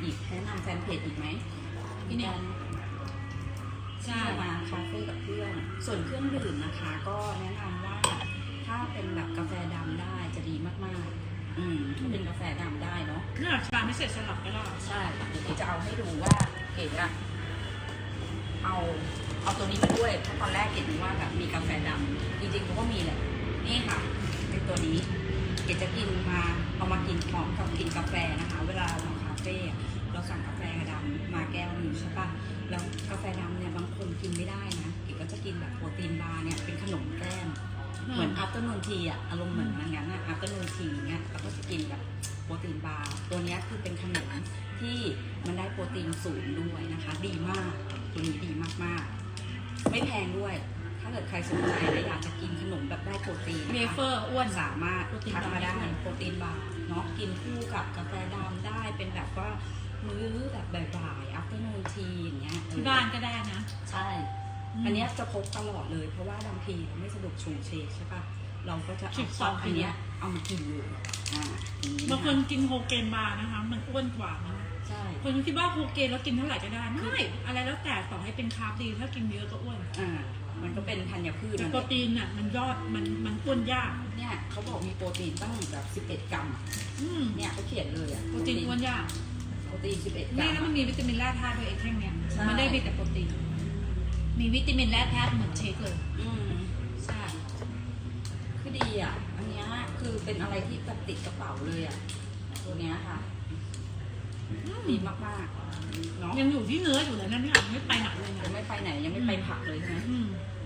ำอีกแนะนำแฟนเพจอีกไหมพี่เนี่ยใช่มาคาเฟ่กับเพื่อน ส่วนเครื่องดื่มนะคะ ก็แนะนำว่าถ้าเป็นแบบกาแฟดำได้จะดีมากๆ อืมถ้าเป็นกาแฟดำได้เนาะเนี่ยชาไม่เสร็จสลับก็ได้ใช่เดี๋ยวเก๋จะเอาให้ดูว่าเก๋อะเอาเอาตัวนี้มาด้วยเพราะตอนแรกเก๋นึกว่าแบบมีกาแฟดำจริงๆเขาก็มีแหละนี่ค่ะ เป็นตัวนี้เก๋จะกินมาเอามากินพร้อมกับกินกาแฟนะคะ เวลาเราคา เฟ่อะเราสั่งกาแฟดำมาแก้วหนึงใช่ปะแล้วกาแฟดำเนี่ยบางคนกินไม่ได้นะเก๋ก็จะกินแบบโปรตีนบาร์เนี่ยเป็นขนมแกล้มเหมือนอั t เ r อร์นูนทีอะอารมณ์เหมือนอย่างนั้นอะอั t เ r อร์นูนทีเงี้ยเราก็จะกินแบบโปรตีนบาร์ตัวเนี้ยคือเป็นขนมที่มันได้โปรตีนสูงด้วยนะคะ ดีมากตัวนี้ดีมากๆ ไม่แพงด้วย ถ้าเกิดใครสนใจและอยากจะกินขนมแบบได้โปรตีนเวนะคะเฟอร์อ้วนสามารถโปรตีนทักมาได้บาร์โปรตีนบาร์เนาะกินคู่กับกาแฟดำได้ เป็นแบบว่ามื้อแบบบ่ายๆอั t เ r อร์นูนทีอย่างเงี้ยที่บ้านก็ได้นะ ใช่ อันเนี้ยจะพกตลอดเลย เพราะว่าบางทีไม่สะดวกชงเชกใช่ปะเราก็จะสิเอาบซสอองสอันเนี้ยเอามากินเลยอ่าอย่บางคนกินโฮเกนบาร์นะคะ มันอ้วนกว่านะใช่ คนคิดว่าโฮเกนแล้วกินเท่าไหร่ก็ได้ไม่อะไรแล้วแต่ต่อให้เป็นคาร์บดีถ้ากินเยอะก็อ้วนอ่า มันก็เป็นธัญพืชแต่นั่นโปแหรละตีนอะมันยอดมันมันอ้วนยาก เนี่ยเขาบอกมีโปรตีนตั้งแบบ 11 กรัมอะ อืมเนี่ยเขาเขียนเลยอะโปรตีนอ้วนยากโปรตีน11กรันี่มแล้วมันมีวิตามินแร่ธาตุด้วยไอ้แท่งเนี้ยใช่มันได้มีแต่โปรตีน มีวิตามินแร่ธาตุเหมือนเชคเลย อืมใช่คือดีอะ อันเนี้ยคือเป็นอะไรที่แบบติดกระเป๋าเลยอะ ตัวเนี้ยค่ะดีมากๆเนาะยังอยู่ที่เนื้ออยู่เลยนะพี่อะไม่ไปไหนเลยยันะงไม่ไปไหนยังไม่ไปผักเลยใช่ไหม อืมอ